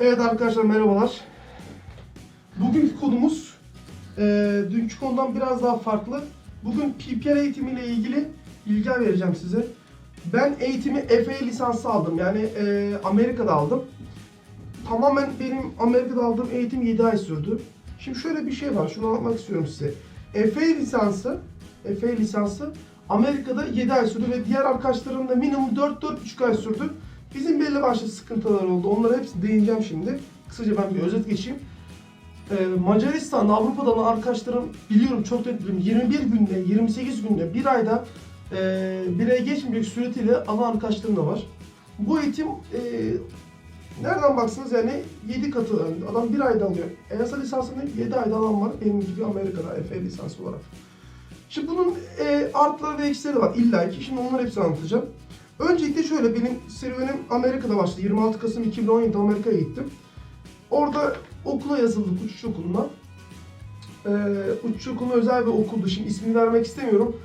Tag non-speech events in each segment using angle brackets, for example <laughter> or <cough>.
arkadaşlar merhabalar. Bugünkü konumuz e, dünkü konudan biraz daha farklı. Bugün PPL eğitimiyle ilgili bilgi vereceğim size. Ben eğitimi FA lisansı aldım. Yani e, Amerika'da aldım. Tamamen benim Amerika'da aldığım eğitim 7 ay sürdü. Şimdi şöyle bir şey var. Şunu anlatmak istiyorum size. FA lisansı FA lisansı Amerika'da 7 ay sürdü ve diğer arkadaşlarım da minimum 4-4,5 ay sürdü. Bizim belli başlı sıkıntılar oldu. Onlara hepsi değineceğim şimdi. Kısaca ben bir özet geçeyim. Ee, Macaristan'da, Avrupa'da olan arkadaşlarım biliyorum çok net biliyorum. 21 günde, 28 günde, bir ayda e, bir ay geçmeyecek süretiyle alan arkadaşlarım da var. Bu eğitim e, nereden baksanız yani 7 katı yani adam bir ayda alıyor. ESA lisansını 7 ayda alan var benim gibi Amerika'da F lisansı olarak. Şimdi bunun e, artıları ve eksileri var illa ki. Şimdi onları hepsini anlatacağım. Öncelikle şöyle benim serüvenim Amerika'da başladı. 26 Kasım 2017'de Amerika'ya gittim. Orada okula yazıldım uçuş okuluna. Ee, uçuş okulu özel bir okuldu. Şimdi ismini vermek istemiyorum.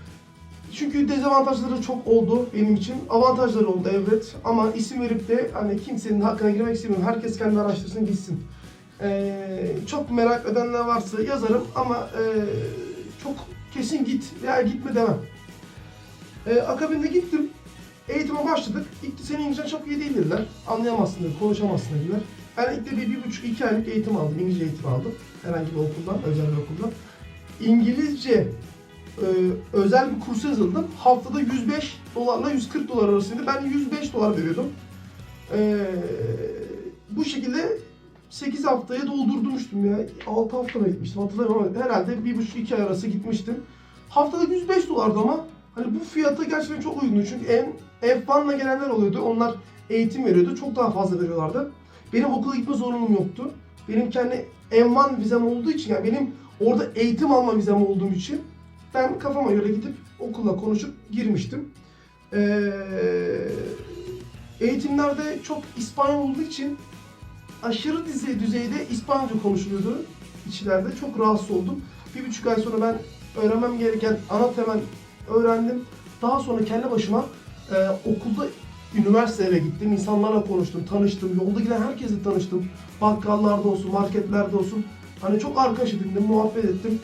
Çünkü dezavantajları çok oldu benim için. Avantajları oldu evet. Ama isim verip de hani kimsenin hakkına girmek istemiyorum. Herkes kendi araştırsın gitsin. Ee, çok merak edenler varsa yazarım ama e, çok kesin git veya gitme demem. Ee, akabinde gittim. Eğitime başladık. İlk senin İngilizcen çok iyi değil dediler. Anlayamazsın dediler, konuşamazsın dediler. Ben ilk de bir, bir buçuk, iki aylık eğitim aldım. İngilizce eğitim aldım. Herhangi bir okuldan, özel bir okuldan. İngilizce e, özel bir kursa yazıldım. Haftada 105 dolarla 140 dolar arasıydı. Ben 105 dolar veriyordum. E, bu şekilde 8 haftaya doldurmuştum ya. 6 hafta mı gitmiştim hatırlamıyorum ama herhalde 1,5-2 ay arası gitmiştim. Haftada 105 dolardı ama hani bu fiyata gerçekten çok uygundu. Çünkü en F1'la gelenler oluyordu. Onlar eğitim veriyordu. Çok daha fazla veriyorlardı. Benim okula gitme zorunluluğum yoktu. Benim kendi M1 vizem olduğu için yani benim orada eğitim alma vizem olduğum için ben kafama göre gidip okulla konuşup girmiştim. Ee, eğitimlerde çok İspanyol olduğu için aşırı düzey, düzeyde İspanyolca konuşuluyordu içlerde. Çok rahatsız oldum. Bir buçuk ay sonra ben öğrenmem gereken ana temel öğrendim. Daha sonra kendi başıma e, okulda üniversiteye gittim. insanlarla konuştum, tanıştım. Yolda giden herkesle tanıştım. Bakkallarda olsun, marketlerde olsun. Hani çok arkadaş edindim, muhabbet ettim.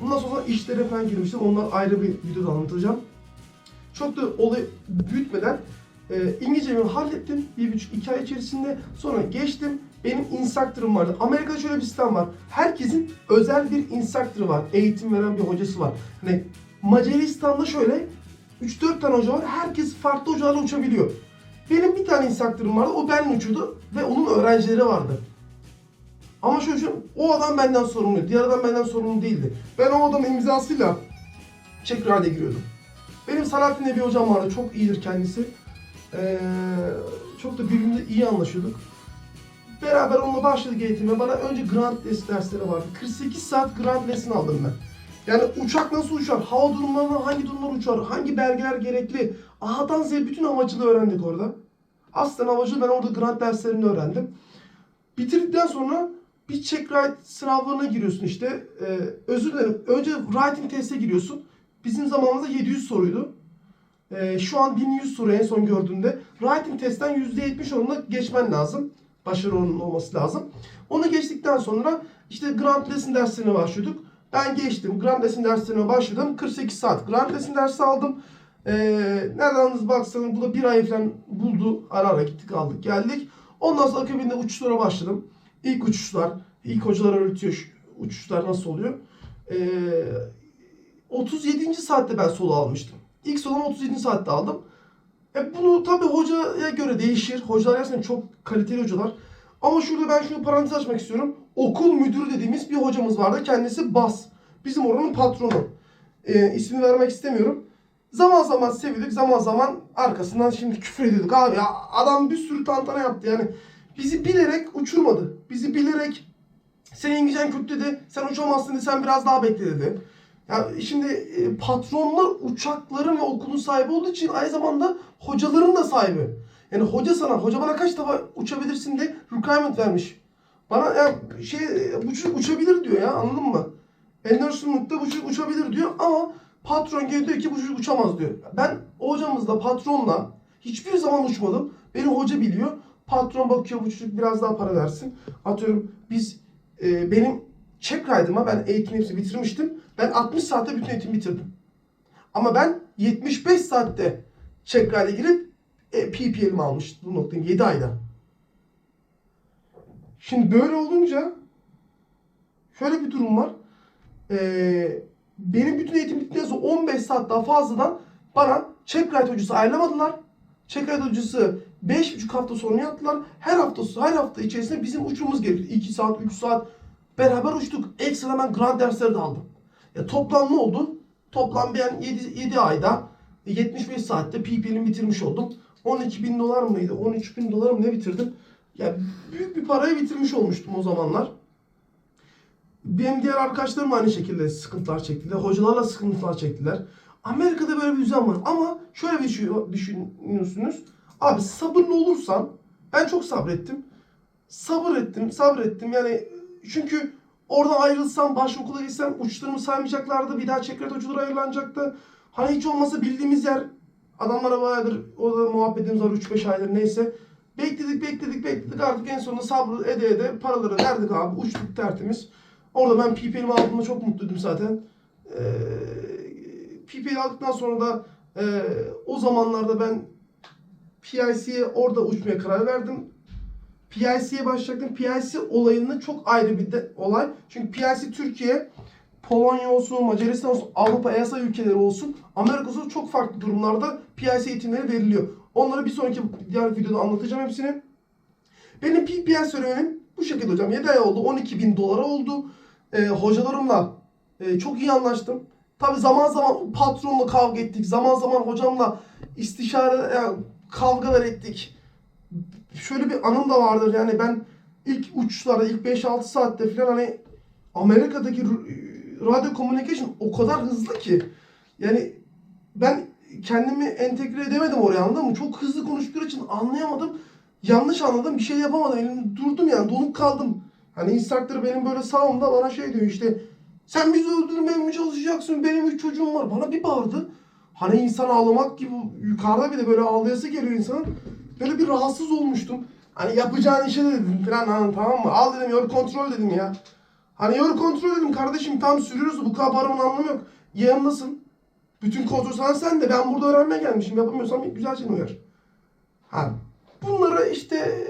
Bundan sonra işlere falan girmiştim. Onlar ayrı bir videoda anlatacağım. Çok da olay büyütmeden e, İngilizcemi hallettim. Bir buçuk iki ay içerisinde. Sonra geçtim. Benim instructor'ım vardı. Amerika'da şöyle bir sistem var. Herkesin özel bir instructor'ı var. Eğitim veren bir hocası var. Hani Macaristan'da şöyle 3-4 tane hoca var. Herkes farklı hocalarla uçabiliyor. Benim bir tane instructor'ım vardı. O benimle uçuyordu ve onun öğrencileri vardı. Ama şöyle şu, o adam benden sorumlu. Diğer adam benden sorumlu değildi. Ben o adamın imzasıyla ride'e giriyordum. Benim Salahattin diye bir hocam vardı. Çok iyidir kendisi. Ee, çok da birbirimizle iyi anlaşıyorduk. Beraber onunla başladık eğitime. Bana önce Grand Test dersleri vardı. 48 saat Grand Lesson aldım ben. Yani uçak nasıl uçar, hava durumlarına hangi durumlar uçar, hangi belgeler gerekli. A'dan Z'ye bütün havacılığı öğrendik orada. Aslen havacılığı ben orada Grand derslerini öğrendim. Bitirdikten sonra bir check ride sınavlarına giriyorsun işte. Ee, özür dilerim. Önce writing teste giriyorsun. Bizim zamanımızda 700 soruydu. Ee, şu an 1100 soru en son gördüğümde. Writing testten %70 oranında geçmen lazım. Başarı oranının olması lazım. Onu geçtikten sonra işte Grand Lesson derslerine başlıyorduk. Ben geçtim. Grand Lesson derslerine başladım. 48 saat Grand Lesson dersi aldım. Ee, nereden baksanız bu da bir ay falan buldu. Ara ara gittik aldık geldik. Ondan sonra akabinde uçuşlara başladım. İlk uçuşlar, ilk hocalar öğretiyor uçuşlar nasıl oluyor. Ee, 37. saatte ben solo almıştım. İlk solumu 37. saatte aldım. E bunu tabi hocaya göre değişir. Hocalar gerçekten çok kaliteli hocalar. Ama şurada ben şunu parantez açmak istiyorum. Okul müdürü dediğimiz bir hocamız vardı. Kendisi Bas. Bizim oranın patronu. E, ismini vermek istemiyorum. Zaman zaman seviyorduk, zaman zaman arkasından şimdi küfür ediyorduk. Abi ya adam bir sürü tantana yaptı yani. Bizi bilerek uçurmadı. Bizi bilerek senin İngilizcen kötü dedi, sen uçamazsın dedi, sen biraz daha bekle dedi. Ya şimdi e, patronlar uçakların ve okulun sahibi olduğu için aynı zamanda hocaların da sahibi. Yani hoca sana, hoca bana kaç defa uçabilirsin de requirement vermiş. Bana ya şey bu çocuk uçabilir diyor ya anladın mı? Anderson'lukta bu çocuk uçabilir diyor ama patron geliyor ki bu çocuk uçamaz diyor. Ben hocamızla patronla hiçbir zaman uçmadım. Beni hoca biliyor. Patron bakıyor bu çocuk biraz daha para versin. Atıyorum biz e, benim check ride'ıma ben eğitim hepsini bitirmiştim. Ben 60 saatte bütün eğitimi bitirdim. Ama ben 75 saatte check ride'e girip e, PPL'imi almıştım bu noktayı 7 ayda. Şimdi böyle olunca şöyle bir durum var. Ee, benim bütün eğitim bittikten sonra 15 saat daha fazladan bana check ride hocası ayarlamadılar. Check ride hocası 5,5 hafta sonra yaptılar. Her hafta her hafta içerisinde bizim uçmamız gerekti. 2 saat, 3 saat beraber uçtuk. Ekstra ben grant dersleri de aldım. Ya toplam ne oldu? Toplam ben 7, 7 ayda 75 saatte PPL'imi bitirmiş oldum. 12 bin dolar mıydı? 13 bin dolar mı ne bitirdim? Ya büyük bir parayı bitirmiş olmuştum o zamanlar. Benim diğer arkadaşlarım aynı şekilde sıkıntılar çektiler. Hocalarla sıkıntılar çektiler. Amerika'da böyle bir düzen var. Ama şöyle bir şey düşünüyorsunuz. Abi sabırlı olursan ben çok sabrettim. Sabır ettim, sabrettim. Yani çünkü oradan ayrılsam, başka okula gitsem uçlarımı saymayacaklardı. Bir daha çekret hocalara ayrılanacaktı. Hani hiç olmasa bildiğimiz yer adamlara bayağıdır o da muhabbetimiz var 3-5 aydır neyse. Bekledik bekledik bekledik artık en sonunda sabrı ede ede paraları verdik abi uçtuk tertemiz. Orada ben PPL'imi aldığımda çok mutluydum zaten. Ee, PPL aldıktan sonra da e, o zamanlarda ben PIC'ye orada uçmaya karar verdim. PIC'ye başlayacaktım. PIC olayını çok ayrı bir de, olay. Çünkü PIC Türkiye, Polonya olsun, Macaristan olsun, Avrupa EASA ülkeleri olsun, Amerika olsun çok farklı durumlarda PIC eğitimleri veriliyor. Onları bir sonraki diğer videoda anlatacağım hepsini. Benim PPL serüvenim bu şekilde hocam. 7 ay oldu. 12 bin dolara oldu. Ee, hocalarımla e, çok iyi anlaştım. Tabi zaman zaman patronla kavga ettik. Zaman zaman hocamla istişare yani kavgalar ettik. Şöyle bir anım da vardır. Yani ben ilk uçuşlarda ilk 5-6 saatte falan hani Amerika'daki radyo communication o kadar hızlı ki yani ben kendimi entegre edemedim oraya anladın mı? Çok hızlı konuştukları için anlayamadım. Yanlış anladım. Bir şey yapamadım. Elim durdum yani. Donup kaldım. Hani instructor benim böyle sağımda bana şey diyor işte sen bizi öldürmeye mi çalışacaksın? Benim üç çocuğum var. Bana bir bağırdı. Hani insan ağlamak gibi yukarıda bir de böyle ağlayası geliyor insanın. Böyle bir rahatsız olmuştum. Hani yapacağın işe de dedim falan hani, tamam mı? Al dedim yor kontrol dedim ya. Hani yor kontrol dedim kardeşim tam sürüyoruz bu kadar paramın anlamı yok. Yanındasın. Bütün kontrol sana sen de ben burada öğrenmeye gelmişim. Yapamıyorsam güzelce uyar. Ha. Bunları işte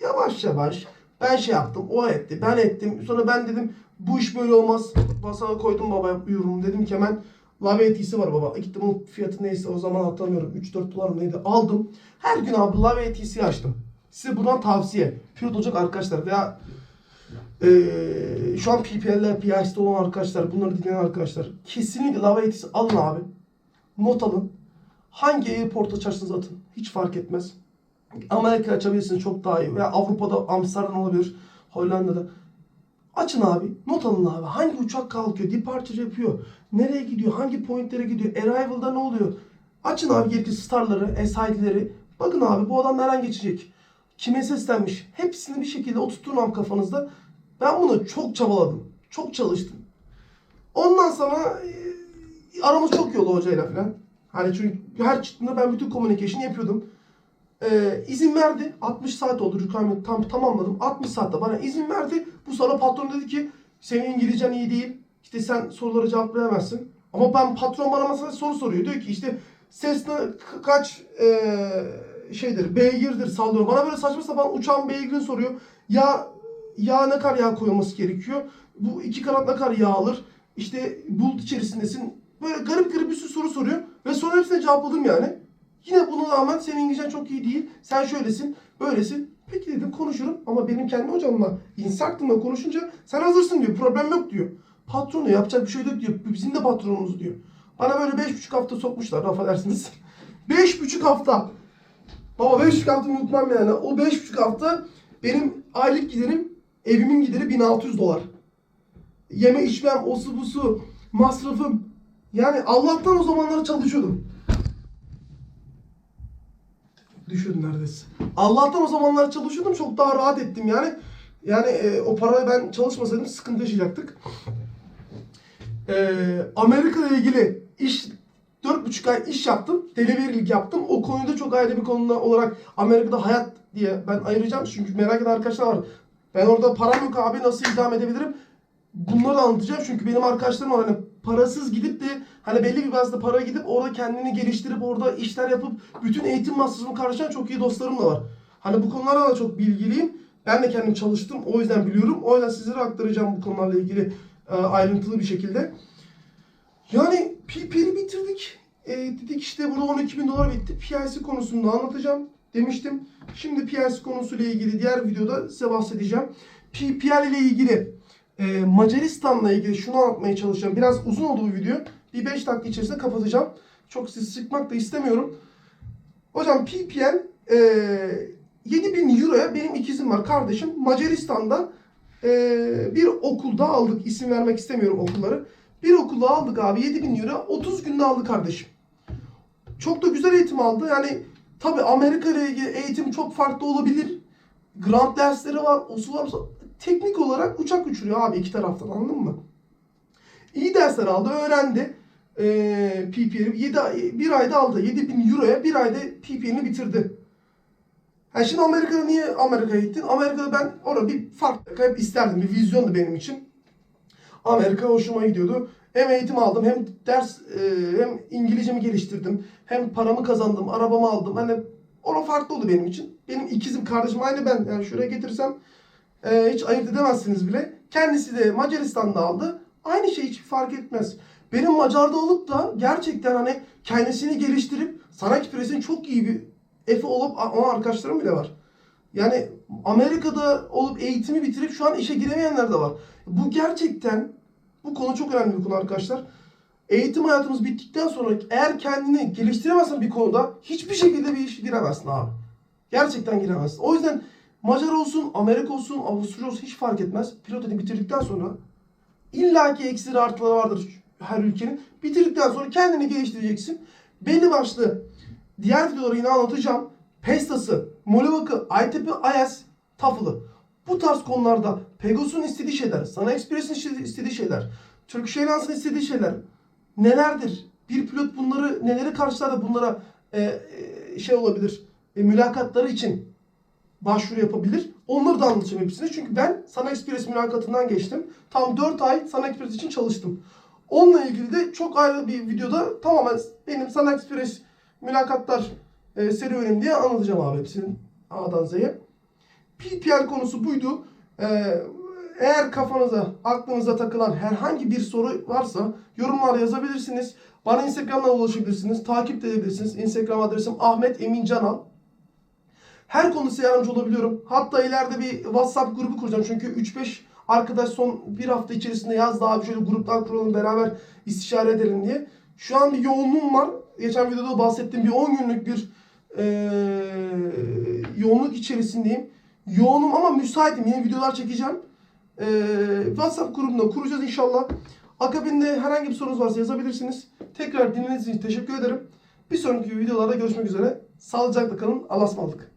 yavaş yavaş ben şey yaptım, o etti, ben ettim. Sonra ben dedim bu iş böyle olmaz. Masaya koydum babaya yorum. Dedim ki hemen lave etisi var baba. Gittim o fiyatı neyse o zaman hatırlamıyorum. 3-4 dolar mı neydi aldım. Her gün abi lave etisi açtım. Size buradan tavsiye. Pilot olacak arkadaşlar veya eee, şu an PPL'ler, PIS'de olan arkadaşlar, bunları dinleyen arkadaşlar. Kesinlikle lava etisi alın abi. Not alın. Hangi airport açarsınız atın. Hiç fark etmez. Amerika açabilirsiniz çok daha iyi. Veya Avrupa'da Amsterdam olabilir. Hollanda'da. Açın abi. Not alın abi. Hangi uçak kalkıyor? Departure yapıyor. Nereye gidiyor? Hangi pointlere gidiyor? Arrival'da ne oluyor? Açın abi gerekli starları, SID'leri. Bakın abi bu adam nereden geçecek? Kime seslenmiş? Hepsini bir şekilde oturtturun abi kafanızda. Ben bunu çok çabaladım. Çok çalıştım. Ondan sonra e, aramız çok iyi oldu hocayla falan. Hani çünkü her çıktığında ben bütün communication yapıyordum. Ee, izin verdi. 60 saat oldu. Requirement tam tamamladım. 60 saatte bana izin verdi. Bu sonra patron dedi ki senin İngilizcen iyi değil. İşte sen sorulara cevap veremezsin. Ama ben patron bana mesela soru soruyor. Diyor ki işte ses kaç ee, şeydir beygirdir sallıyor. Bana böyle saçma sapan uçağın beygirini soruyor. Ya yağ ne kadar yağ koyulması gerekiyor? Bu iki kanat ne kadar yağ alır? İşte bulut içerisindesin. Böyle garip garip bir sürü soru soruyor. Ve sonra hepsine cevapladım yani. Yine buna rağmen senin İngilizcen çok iyi değil. Sen şöylesin, böylesin. Peki dedim konuşurum ama benim kendi hocamla, instructor'la konuşunca sen hazırsın diyor. Problem yok diyor. Patron diyor, yapacak bir şey yok diyor. Bizim de patronumuz diyor. Bana böyle beş buçuk hafta sokmuşlar affedersiniz. <laughs> Beş buçuk hafta. Baba beş buçuk hafta unutmam yani. O beş buçuk hafta benim aylık giderim, evimin gideri 1600 dolar. Yeme içmem, osu busu, masrafım. Yani Allah'tan o zamanlar çalışıyordum. Düşürdüm neredeyse. Allah'tan o zamanlar çalışıyordum çok daha rahat ettim yani. Yani e, o parayı ben çalışmasaydım sıkıntı yaşayacaktık. E, Amerika ile ilgili iş 4,5 ay iş yaptım. Delivery'lik yaptım. O konuda çok ayrı bir konuda olarak Amerika'da hayat diye ben ayıracağım. Çünkü merak eden arkadaşlar var. Ben orada param yok abi nasıl idam edebilirim? Bunları anlatacağım çünkü benim arkadaşlarım var hani parasız gidip de hani belli bir bazda para gidip orada kendini geliştirip orada işler yapıp bütün eğitim masrafını karşılayan çok iyi dostlarım da var. Hani bu konulara da çok bilgiliyim. Ben de kendim çalıştım o yüzden biliyorum. O yüzden sizlere aktaracağım bu konularla ilgili e, ayrıntılı bir şekilde. Yani PP'li bitirdik. E, dedik işte burada 12 bin dolar bitti. PIC konusunda anlatacağım demiştim. Şimdi PIC konusuyla ilgili diğer videoda size bahsedeceğim. PPL ile ilgili e, Macaristan'la ilgili şunu anlatmaya çalışacağım. Biraz uzun oldu bu video. Bir 5 dakika içerisinde kapatacağım. Çok sizi sıkmak da istemiyorum. Hocam PPL e, 7000 euroya benim ikizim var kardeşim. Macaristan'da e, bir okulda aldık. İsim vermek istemiyorum okulları. Bir okulda aldık abi 7000 euro. 30 günde aldı kardeşim. Çok da güzel eğitim aldı. Yani tabi Amerika eğitim çok farklı olabilir. Grant dersleri var. O su var. Teknik olarak uçak uçuruyor abi iki taraftan anladın mı? İyi dersler aldı. Öğrendi. Ee, PPL'i 7 ay, bir ayda aldı. 7000 euroya bir ayda PPL'ini bitirdi. Ha şimdi Amerika'da niye Amerika'ya gittin? Amerika'da ben orada bir farklı hep isterdim. Bir vizyondu benim için. Amerika hoşuma gidiyordu. Hem eğitim aldım hem ders e, hem İngilizcemi geliştirdim. Hem paramı kazandım, arabamı aldım. Hani ona farklı oldu benim için. Benim ikizim kardeşim aynı ben. Yani şuraya getirsem e, hiç ayırt edemezsiniz bile. Kendisi de Macaristan'da aldı. Aynı şey hiç fark etmez. Benim Macar'da olup da gerçekten hani kendisini geliştirip Sana Express'in çok iyi bir Efe olup ama arkadaşlarım bile var. Yani Amerika'da olup eğitimi bitirip şu an işe giremeyenler de var. Bu gerçekten bu konu çok önemli bir konu arkadaşlar. Eğitim hayatımız bittikten sonra eğer kendini geliştiremezsen bir konuda hiçbir şekilde bir işe giremezsin abi. Gerçekten giremezsin. O yüzden Macar olsun, Amerika olsun, Avusturya olsun hiç fark etmez. Pilotunu bitirdikten sonra illaki eksileri artıları vardır her ülkenin. Bitirdikten sonra kendini geliştireceksin. Belli başlı diğer videoları yine anlatacağım. Pestası, Molovak'ı, ITP, IS, TOEFL'ı. Bu tarz konularda Pegasus'un istediği şeyler, Sana Express'in istediği şeyler, Turkish Airlines'ın istediği şeyler nelerdir? Bir pilot bunları neleri karşılar da bunlara e, e, şey olabilir, e, mülakatları için başvuru yapabilir. Onları da anlatacağım hepsini. Çünkü ben Sana Express mülakatından geçtim. Tam 4 ay Sana Express için çalıştım. Onunla ilgili de çok ayrı bir videoda tamamen benim Sana Express mülakatlar e, serüvenim diye anlatacağım abi hepsinin A'dan Z'ye. PPL konusu buydu. Ee, eğer kafanıza, aklınıza takılan herhangi bir soru varsa yorumlara yazabilirsiniz. Bana Instagram'dan ulaşabilirsiniz. Takip de edebilirsiniz. Instagram adresim Ahmet Emin Canal. Her konuda yardımcı olabiliyorum. Hatta ileride bir WhatsApp grubu kuracağım. Çünkü 3-5 arkadaş son bir hafta içerisinde yazdı abi şöyle gruplar kuralım beraber istişare edelim diye. Şu an bir yoğunluğum var. Geçen videoda bahsettiğim bir 10 günlük bir eee, yoğunluk içerisindeyim. Yoğunum ama müsaitim. Yeni videolar çekeceğim. Eee, WhatsApp grubunda kuracağız inşallah. Akabinde herhangi bir sorunuz varsa yazabilirsiniz. Tekrar dinlediğiniz için teşekkür ederim. Bir sonraki videolarda görüşmek üzere. Sağlıcakla kalın. Allah'a ısmarladık.